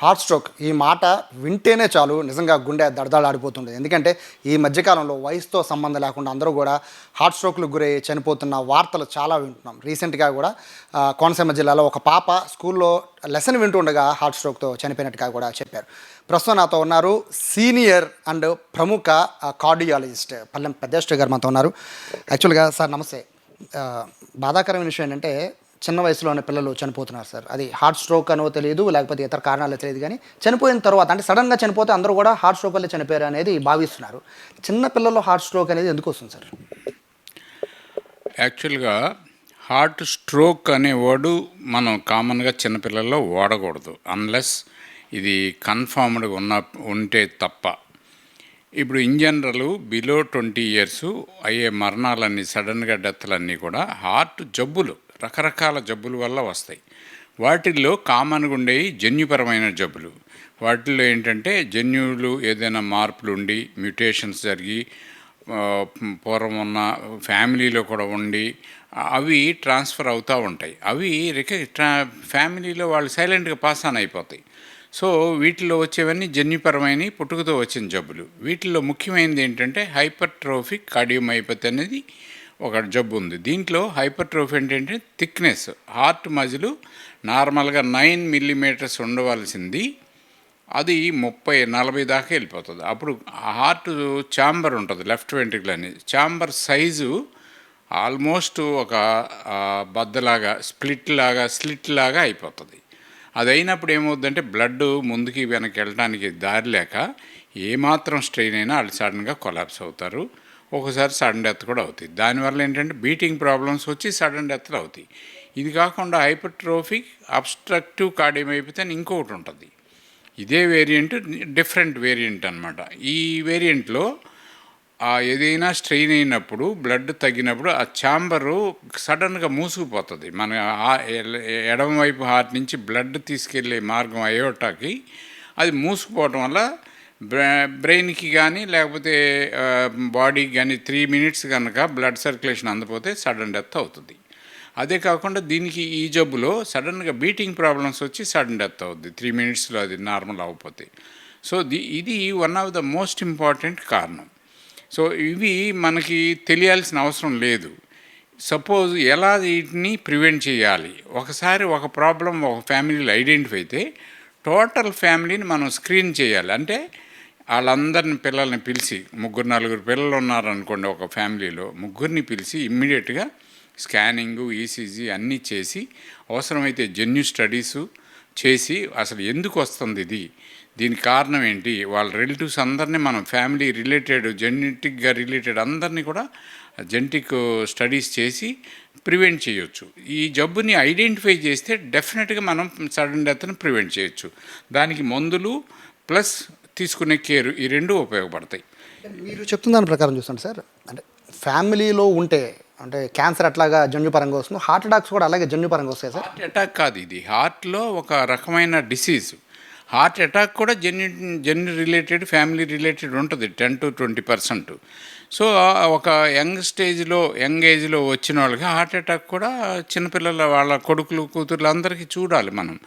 Heart stroke ఈ మాట వింటేనే చాలు. నిజంగా గుండె దడదలాడిపోతుంది ఎందుకంటే ఈ మధ్యకాలంలో వయసుతో సంబంధం లేకుండా అందరూ కూడా హార్ట్ స్ట్రోక్లకు గురై చనిపోతున్న వార్తలు చాలా వింటున్నాం. రీసెంట్గా కూడా కోనసీమ జిల్లాలో ఒక పాప స్కూల్లో లెసన్ వింటుండగా హార్ట్ స్ట్రోక్తో చనిపోయినట్టుగా కూడా చెప్పారు. ప్రస్తుతం నాతో ఉన్నారు సీనియర్ అండ్ ప్రముఖ కార్డియాలజిస్ట్ పల్లెం పెద్దేశ్వరి గారు మనతో ఉన్నారు. యాక్చువల్గా సార్ నమస్తే. బాధాకరమైన విషయం ఏంటంటే చిన్న వయసులోనే పిల్లలు చనిపోతున్నారు సార్. అది హార్ట్ స్ట్రోక్ అనో తెలియదు లేకపోతే ఇతర కారణాలు తెలియదు కానీ చనిపోయిన తర్వాత అంటే సడన్గా చనిపోతే అందరూ కూడా హార్ట్ స్ట్రోక్ వల్ల చనిపోయారు అనేది భావిస్తున్నారు. చిన్న పిల్లల్లో హార్ట్ స్ట్రోక్ అనేది ఎందుకు వస్తుంది సార్? యాక్చువల్గా హార్ట్ స్ట్రోక్ అనే వర్డు మనం కామన్గా చిన్నపిల్లల్లో వాడకూడదు అన్లెస్ ఇది కన్ఫర్మ్డ్గా ఉన్న ఉంటే తప్ప. ఇప్పుడు in general below twenty years అయ్యే మరణాలన్నీ సడన్గా డెత్లన్నీ కూడా హార్ట్ జబ్బులు. రకరకాల జబ్బుల వల్ల వస్తాయి. వాటిల్లో కామన్గా ఉండేవి జన్యుపరమైన జబ్బులు. వాటిల్లో ఏంటంటే జన్యువులు ఏదైనా మార్పులు ఉండి మ్యూటేషన్స్ జరిగి పూర్వం ఉన్న ఫ్యామిలీలో కూడా ఉండి అవి ట్రాన్స్ఫర్ అవుతూ ఉంటాయి. అవి రిక ట్రా ఫ్యామిలీలో వాళ్ళు సైలెంట్గా పాస్ ఆన్ అయిపోతాయి. సో వీటిలో వచ్చేవన్నీ జన్యుపరమైన పుట్టుకతో వచ్చిన జబ్బులు. వీటిల్లో ముఖ్యమైనది ఏంటంటే హైపర్ట్రోఫిక్ కార్డియోమైపతి అనేది ఒక జబ్బు ఉంది. దీంట్లో హైపర్ట్రోఫీ ఏంటంటే థిక్నెస్ హార్ట్ మజిలు నార్మల్గా నైన్ మిల్లీమీటర్స్ ఉండవలసింది. అది ముప్పై నలభై దాకా వెళ్ళిపోతుంది. అప్పుడు హార్ట్ ఛాంబర్ ఉంటుంది లెఫ్ట్ వెంట్రికల్ అనేది ఛాంబర్ సైజు ఆల్మోస్ట్ ఒక బద్దలాగా స్ప్లిట్ లాగా స్లిట్ లాగా అయిపోతుంది. అది అయినప్పుడు ఏమవుతుందంటే బ్లడ్ ముందుకి వెనక్కి వెళ్ళడానికి దారి లేక ఏమాత్రం స్ట్రెయిన్ అయినా వాళ్ళు సడన్గా కొలాప్స్ అవుతారు. ఒకసారి సడన్ డెత్ కూడా అవుతుంది దానివల్ల ఏంటంటే బీటింగ్ ప్రాబ్లమ్స్ వచ్చి సడన్ డెత్లు అవుతాయి. ఇది కాకుండా హైపర్ట్రోఫిక్ అబ్స్ట్రక్టివ్ కార్డియోమైపోతే అని ఇంకొకటి ఉంటుంది. ఇదే వేరియంట్ డిఫరెంట్ వేరియంట్ అనమాట ఈ వేరియంట్లో ఏదైనా స్ట్రెయిన్ అయినప్పుడు బ్లడ్ తగ్గినప్పుడు ఆ ఛాంబరు సడన్గా మూసుకుపోతుంది. మన ఎడమవైపు హార్ట్ నుంచి బ్లడ్ తీసుకెళ్ళే మార్గం అయోటాకి అది మూసుకుపోవటం వల్ల బ్రెయిన్కి కానీ లేకపోతే బాడీకి కానీ త్రీ మినిట్స్ కనుక బ్లడ్ సర్క్యులేషన్ అందపోతే సడన్ డెత్ అవుతుంది. అదే కాకుండా దీనికి ఈ జబ్బులో సడన్గా బీటింగ్ ప్రాబ్లమ్స్ వచ్చి సడన్ డెత్ అవుద్ది. త్రీ మినిట్స్లో అది నార్మల్ అవ్వకపోతే సో ది ఇది one of the most important కారణం. సో ఇవి మనకి తెలియాల్సిన అవసరం లేదు. సపోజ్ ఎలా వీటిని ప్రివెంట్ చేయాలి? ఒకసారి ఒక ప్రాబ్లం ఒక ఫ్యామిలీలో ఐడెంటిఫై అయితే టోటల్ ఫ్యామిలీని మనం స్క్రీన్ చేయాలి. అంటే వాళ్ళందరిని పిల్లల్ని పిలిచి ముగ్గురు నలుగురు పిల్లలు ఉన్నారనుకోండి ఒక ఫ్యామిలీలో ముగ్గురిని పిలిచి ఇమ్మీడియట్గా స్కానింగు ఈసీజీ అన్నీ చేసి అవసరమైతే జన్యు స్టడీసు చేసి అసలు ఎందుకు వస్తుంది ఇది? దీనికి కారణం ఏంటి? వాళ్ళ రిలేటివ్స్ అందరినీ మనం ఫ్యామిలీ రిలేటెడ్ జెనెటిక్గా రిలేటెడ్ అందరినీ కూడా జెనెటిక్ స్టడీస్ చేసి ప్రివెంట్ చేయొచ్చు. ఈ జబ్బుని ఐడెంటిఫై చేస్తే డెఫినెట్గా మనం సడన్ డెత్ని ప్రివెంట్ చేయొచ్చు. దానికి మందులు ప్లస్ తీసుకునే కేర్ ఈ రెండు ఉపయోగపడతాయి. మీరు చెప్తున్న దాని ప్రకారం చూస్తాను సార్. అంటే ఫ్యామిలీలో ఉంటే అంటే క్యాన్సర్ అట్లాగా జన్యుపరంగా వస్తుంది హార్ట్ అటాక్స్ కూడా అలాగే జన్యుపరంగా వస్తాయి సార్? హార్ట్ అటాక్ కాదు ఇది. హార్ట్లో ఒక రకమైన డిసీజ్. హార్ట్ అటాక్ కూడా జెన్యు జెన్యు రిలేటెడ్ ఫ్యామిలీ రిలేటెడ్ ఉంటుంది ten to twenty percent. So ఒక యంగ్ స్టేజ్లో యంగ్ ఏజ్లో వచ్చిన వాళ్ళకి హార్ట్ అటాక్ కూడా చిన్నపిల్లల వాళ్ళ కొడుకులు కూతుర్లు అందరికీ చూడాలి మనం.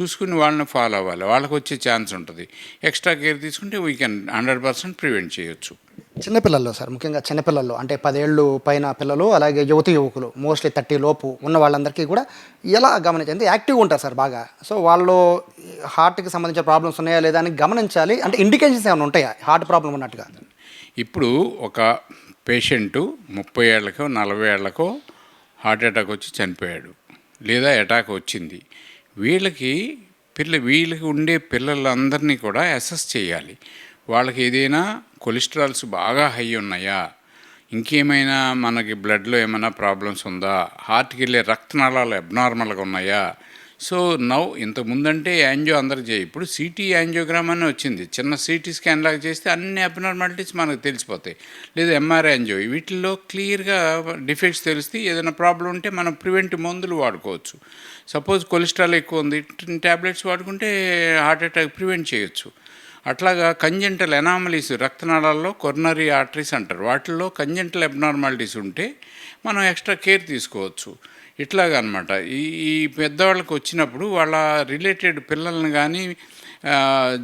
చూసుకుని వాళ్ళని ఫాలో అవ్వాలి. వాళ్ళకి వచ్చే ఛాన్స్ ఉంటుంది. ఎక్స్ట్రా కేర్ తీసుకుంటే we can hundred percent prevent చేయొచ్చు. చిన్నపిల్లల్లో సార్ ముఖ్యంగా చిన్నపిల్లల్లో అంటే పదేళ్ళు పైన పిల్లలు అలాగే యువతి యువకులు మోస్ట్లీ థర్టీ లోపు ఉన్న వాళ్ళందరికీ కూడా ఎలా గమనించండి? యాక్టివ్గా ఉంటారు సార్ బాగా. సో వాళ్ళు హార్ట్కి సంబంధించిన ప్రాబ్లమ్స్ ఉన్నాయా లేదా అని గమనించాలి. అంటే ఇండికేషన్స్ ఏమైనా ఉంటాయా? హార్ట్ ప్రాబ్లం ఉన్నట్టుగా? ఇప్పుడు ఒక పేషెంటు ముప్పై ఏళ్ళకో నలభై ఏళ్ళకో హార్ట్ అటాక్ వచ్చి చనిపోయాడు లేదా అటాక్ వచ్చింది. వీళ్ళకి పిల్ల వీళ్ళకి ఉండే పిల్లలందరినీ కూడా అసెస్ చేయాలి. వాళ్ళకి ఏదైనా కొలెస్ట్రాల్స్ బాగా హై ఉన్నాయా? ఇంకేమైనా మనకి బ్లడ్లో ఏమైనా ప్రాబ్లమ్స్ ఉందా? హార్ట్కి వెళ్ళే రక్తనాళాలు అబ్నార్మల్గా ఉన్నాయా? సో నవ్వు ఇంతకు ముందంటే యాంజియో అందరికి చేయి ఇప్పుడు సిటీ యాంజియోగ్రామ్ అని వచ్చింది. చిన్న సిటీ స్కాన్ లాగా చేస్తే అన్ని అబ్నార్మాలిటీస్ మనకు తెలిసిపోతాయి. లేదా ఎంఆర్ యాంజియో వీటిల్లో క్లియర్గా డిఫెక్ట్స్ తెలిస్తే ఏదైనా ప్రాబ్లం ఉంటే మనం ప్రివెంట్ మందులు వాడుకోవచ్చు. సపోజ్ కొలెస్ట్రాల్ ఎక్కువ ఉంది ట్యాబ్లెట్స్ వాడుకుంటే హార్ట్ అటాక్ ప్రివెంట్ చేయొచ్చు. అట్లాగా కంజెంటల్ ఎనామలీస్ రక్తనాళాల్లో కొర్నరీ ఆర్టరీస్ అంటారు. వాటిల్లో కంజెంటల్ అబ్నార్మాలిటీస్ ఉంటే మనం ఎక్స్ట్రా కేర్ తీసుకోవచ్చు. ఇట్లాగా అనమాట ఈ ఈ పెద్దవాళ్ళకి వచ్చినప్పుడు వాళ్ళ రిలేటెడ్ పిల్లల్ని కానీ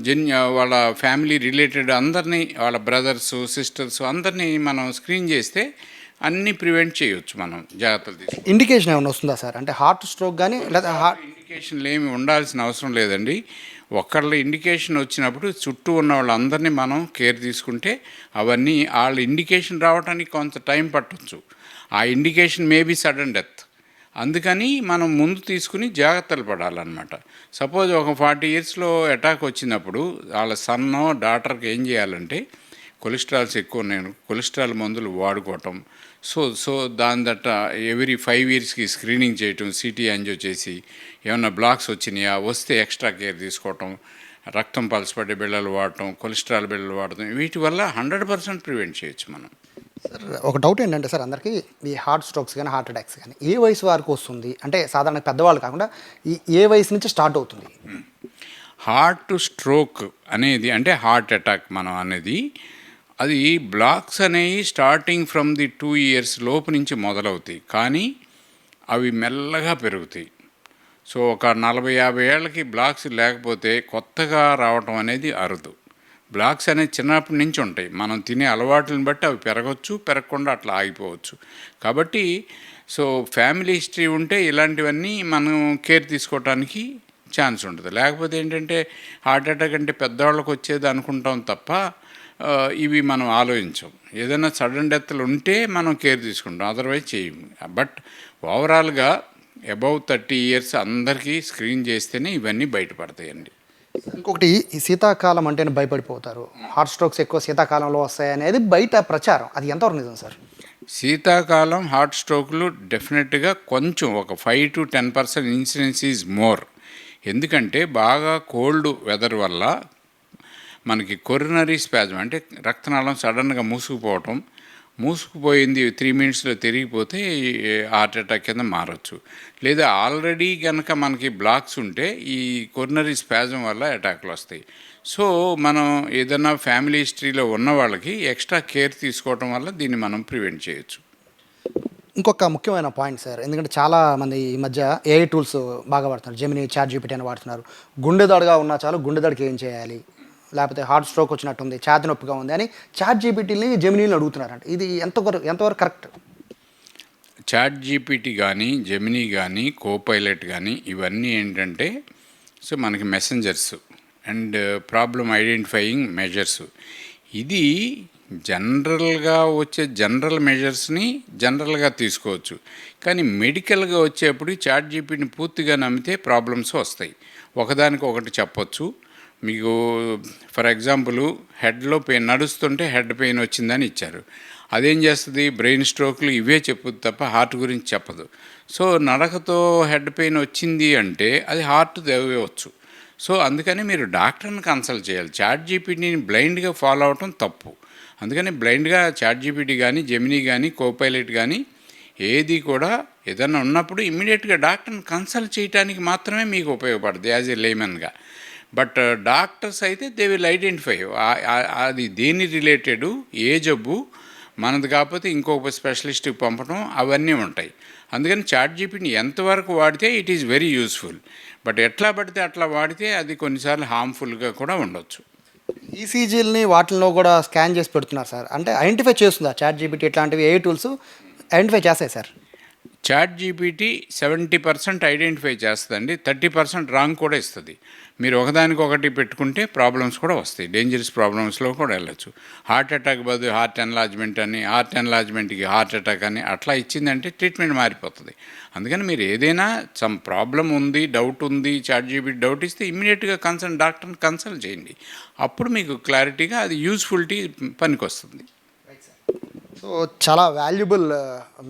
జన్ వాళ్ళ ఫ్యామిలీ రిలేటెడ్ అందరినీ వాళ్ళ బ్రదర్స్ సిస్టర్స్ అందరినీ మనం స్క్రీన్ చేస్తే అన్నీ ప్రివెంట్ చేయొచ్చు మనం జాగ్రత్తలు తీసుకుంటే. ఇండికేషన్ ఏమైనా వస్తుందా సార్? అంటే హార్ట్ స్ట్రోక్ కానీ లేదా హార్ట్ ఇండికేషన్లు ఏమి ఉండాల్సిన అవసరం లేదండి. ఒకళ్ళ ఇండికేషన్ వచ్చినప్పుడు చుట్టూ ఉన్న వాళ్ళందరినీ మనం కేర్ తీసుకుంటే అవన్నీ వాళ్ళ ఇండికేషన్ రావడానికి కొంత టైం పట్టొచ్చు. ఆ ఇండికేషన్ మేబీ సడన్ డెత్. అందుకని మనం ముందు తీసుకుని జాగ్రత్తలు పడాలన్నమాట. సపోజ్ ఒక ఫార్టీ ఇయర్స్లో అటాక్ వచ్చినప్పుడు వాళ్ళ సన్నో డాటర్కి ఏం చేయాలంటే కొలెస్ట్రాల్స్ ఎక్కువ నేను కొలెస్ట్రాల్ మందులు వాడుకోవటం. సో సో దాని దట్ట ఎవ్రీ ఫైవ్ ఇయర్స్కి స్క్రీనింగ్ చేయటం సిటీ యాంజియో చేసి ఏమైనా బ్లాక్స్ వచ్చినాయా వస్తే ఎక్స్ట్రా కేర్ తీసుకోవటం రక్తం పలసపడే బిళ్ళలు వాడటం కొలెస్ట్రాల్ బిళ్ళలు వాడటం వీటి వల్ల హండ్రెడ్ పర్సెంట్ ప్రివెంట్ చేయొచ్చు మనం. సార్ ఒక డౌట్ ఏంటంటే సార్ అందరికీ ఈ హార్ట్ స్ట్రోక్స్ కానీ హార్ట్ అటాక్స్ కానీ ఏ వయసు వరకు వస్తుంది? అంటే సాధారణ పెద్దవాళ్ళు కాకుండా ఈ ఏ వయసు నుంచి స్టార్ట్ అవుతుంది? హార్ట్ స్ట్రోక్ అనేది అంటే హార్ట్ అటాక్ మనం అనేది అది బ్లాక్స్ అనేవి starting from the two years లోపు నుంచి మొదలవుతాయి. కానీ అవి మెల్లగా పెరుగుతాయి. సో ఒక నలభై యాభై ఏళ్ళకి బ్లాక్స్ లేకపోతే కొత్తగా రావటం అనేది అరుదు. బ్లాక్స్ అనేది చిన్నప్పటి నుంచి ఉంటాయి. మనం తినే అలవాట్లను బట్టి అవి పెరగచ్చు పెరగకుండా అట్లా ఆగిపోవచ్చు. కాబట్టి సో ఫ్యామిలీ హిస్టరీ ఉంటే ఇలాంటివన్నీ మనం కేర్ తీసుకోవటానికి ఛాన్స్ ఉంటుంది. లేకపోతే ఏంటంటే హార్ట్ అటాక్ అంటే పెద్దవాళ్ళకి వచ్చేది అనుకుంటాం తప్ప ఇవి మనం ఆలోచించం. ఏదైనా సడన్ డెత్లు ఉంటే మనం కేర్ తీసుకుంటాం. అదర్వైజ్ చేయము బట్ ఓవరాల్గా అబౌవ్ థర్టీ ఇయర్స్ అందరికీ స్క్రీన్ చేస్తేనే ఇవన్నీ బయటపడతాయండి. ఇంకొకటి ఈ శీతాకాలం అంటేనే భయపడిపోతారు. హార్ట్ స్ట్రోక్స్ ఎక్కువ శీతాకాలంలో వస్తాయి అనేది బయట ప్రచారం. అది ఎంతవరకు నిజం సార్? శీతాకాలం హార్ట్ స్ట్రోక్లు డెఫినెట్గా కొంచెం ఒక five to ten percent incidence is more. ఎందుకంటే బాగా కోల్డ్ వెదర్ వల్ల మనకి కొరినరీ స్పాజం అంటే రక్తనాళం సడన్గా మూసుకుపోవటం మూసుకుపోయింది త్రీ మినిట్స్లో తిరిగిపోతే హార్ట్ అటాక్ కింద మారచ్చు. లేదా ఆల్రెడీ కనుక మనకి బ్లాక్స్ ఉంటే ఈ కొరినరీ స్పాజం వల్ల అటాక్లు వస్తాయి. సో మనం ఏదైనా ఫ్యామిలీ హిస్టరీలో ఉన్న వాళ్ళకి ఎక్స్ట్రా కేర్ తీసుకోవటం వల్ల దీన్ని మనం ప్రివెంట్ చేయొచ్చు. ఇంకొక ముఖ్యమైన పాయింట్ సార్. ఎందుకంటే చాలా మంది ఈ మధ్య ఏఐ టూల్స్ బాగా వాడుతున్నారు. జెమిని చాట్ జీపీటీ అని వాడుతున్నారు. గుండె దడగా ఉన్నా చాలు గుండె దడకి ఏం చేయాలి? లేకపోతే హార్ట్ స్ట్రోక్ వచ్చినట్టుంది ఛాతి నొప్పిగా ఉంది అని చాట్ జీపీటీని జెమినీని అడుగుతున్నారంట. ఇది ఎంతవరకు ఎంతవరకు కరెక్ట్? చాట్ జీపీటీ కానీ జెమినీ కానీ కోపైలట్ కానీ ఇవన్నీ ఏంటంటే సో మనకి messengers and problem identifying measures. ఇది జనరల్గా వచ్చే జనరల్ మెజర్స్ని జనరల్గా తీసుకోవచ్చు. కానీ మెడికల్గా వచ్చేప్పుడు చాట్ జీపీని పూర్తిగా నమ్మితే ప్రాబ్లమ్స్ వస్తాయి. ఒకదానికి ఒకటి చెప్పొచ్చు. మీకు ఫర్ ఎగ్జాంపుల్ హెడ్లో పెయిన్ నడుస్తుంటే హెడ్ పెయిన్ వచ్చిందని ఇచ్చారు. అదేం చేస్తుంది? బ్రెయిన్ స్ట్రోక్లు ఇవే చెప్పుద్ది తప్ప హార్ట్ గురించి చెప్పదు. సో నడకతో హెడ్ పెయిన్ వచ్చింది అంటే అది హార్ట్ తెగవచ్చు సో అందుకని మీరు డాక్టర్ని కన్సల్ట్ చేయాలి. చాట్ జీపీటీని బ్లైండ్గా ఫాలో అవటం తప్పు. అందుకని బ్లైండ్గా చాట్ జీపీటీ కానీ జెమినీ కానీ కోపైలట్ కానీ ఏది కూడా ఏదైనా ఉన్నప్పుడు ఇమ్మీడియట్గా డాక్టర్ని కన్సల్ట్ చేయడానికి మాత్రమే మీకు ఉపయోగపడుతుంది యాజ్ ఏ లేమన్గా బట్ uh, డాక్టర్స్ అయితే దే విల్ ఐడెంటిఫై. అది దేని రిలేటెడ్ ఏ జబ్బు మనది కాకపోతే ఇంకొక స్పెషలిస్ట్కి పంపడం అవన్నీ ఉంటాయి. అందుకని చాట్ జీపీని ఎంతవరకు వాడితే it is very useful. But ఎట్లా పడితే అట్లా వాడితే అది కొన్నిసార్లు హార్మ్ఫుల్గా కూడా ఉండొచ్చు. ఈసీజీలని వాటిల్లో కూడా స్కాన్ చేసి పెడుతున్నారు సార్. అంటే ఐడెంటిఫై చేస్తుందా చాట్ జీపీటీ ఇట్లాంటివి ఏ టూల్స్ ఐడెంటిఫై చేస్తాయి sir. Chat GPT seventy percent identify చేస్తుందండి థర్టీ పర్సెంట్ రాంగ్ కూడా ఇస్తుంది. మీరు ఒకదానికొకటి పెట్టుకుంటే ప్రాబ్లమ్స్ కూడా వస్తాయి డేంజరస్ ప్రాబ్లమ్స్లో కూడా వెళ్ళచ్చు. హార్ట్ అటాక్ బదులు హార్ట్ ఎన్లాజ్మెంట్ అని హార్ట్ ఎన్లాజ్మెంట్కి హార్ట్ అటాక్ అని అట్లా ఇచ్చిందంటే ట్రీట్మెంట్ మారిపోతుంది. అందుకని మీరు ఏదైనా సమ్ ప్రాబ్లం ఉంది డౌట్ ఉంది చాట్ జీబీ డౌట్ ఇస్తే ఇమ్మీడియట్గా కన్సల్ట్ డాక్టర్ని కన్సల్ట్ చేయండి. అప్పుడు మీకు క్లారిటీగా అది యూస్ఫుల్టీ పనికి వస్తుంది సో చాలా వాల్యుబుల్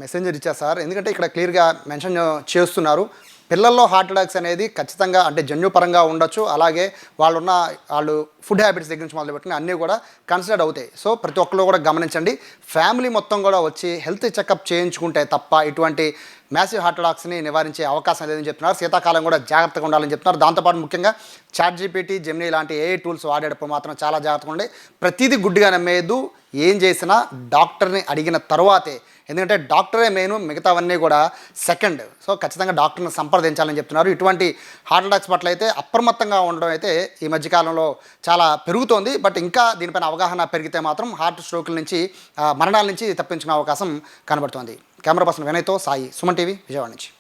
మెసెంజర్ uh, ఇచ్చారు సార్. ఎందుకంటే ఇక్కడ క్లియర్గా మెన్షన్ చేస్తున్నారు. పిల్లల్లో హార్ట్ అటాక్స్ అనేది ఖచ్చితంగా అంటే జన్యుపరంగా ఉండొచ్చు. అలాగే వాళ్ళున్న వాళ్ళు ఫుడ్ హ్యాబిట్స్ దగ్గర నుంచి మొదలు అన్నీ కూడా కన్సిడర్ అవుతాయి. సో ప్రతి ఒక్కరు కూడా గమనించండి. ఫ్యామిలీ మొత్తం కూడా వచ్చి హెల్త్ చెకప్ చేయించుకుంటే తప్ప ఇటువంటి మ్యాసివ్ హార్ట్ అటాక్స్ని నివారించే అవకాశం లేదని చెప్తున్నారు. శీతాకాలం కూడా జాగ్రత్తగా ఉండాలని చెప్తున్నారు. దాంతోపాటు ముఖ్యంగా చాట్ జీపీటీ జెమినీ లాంటి ఏ టూల్స్ వాడేటప్పుడు మాత్రం చాలా జాగ్రత్తగా ఉండే ప్రతిదీ గుడ్డిగా నమ్మేదు ఏం చేసినా డాక్టర్ని అడిగిన తర్వాతే. ఎందుకంటే డాక్టరే మెయిన్ మిగతావన్నీ కూడా సెకండ్. సో ఖచ్చితంగా డాక్టర్ని సంప్రదించాలని చెప్తున్నారు. ఇటువంటి హార్ట్ అటాక్స్ పట్ల అయితే అప్రమత్తంగా ఉండడం అయితే ఈ మధ్యకాలంలో చాలా పెరుగుతోంది. బట్ ఇంకా దీనిపైన అవగాహన పెరిగితే మాత్రం హార్ట్ స్ట్రోకుల నుంచి మరణాల నుంచి తప్పించుకునే అవకాశం కనబడుతోంది. కెమెరా పర్సన్ వినయ్తో సాయి సుమన్ టీవీ విజయవాడ నుంచి.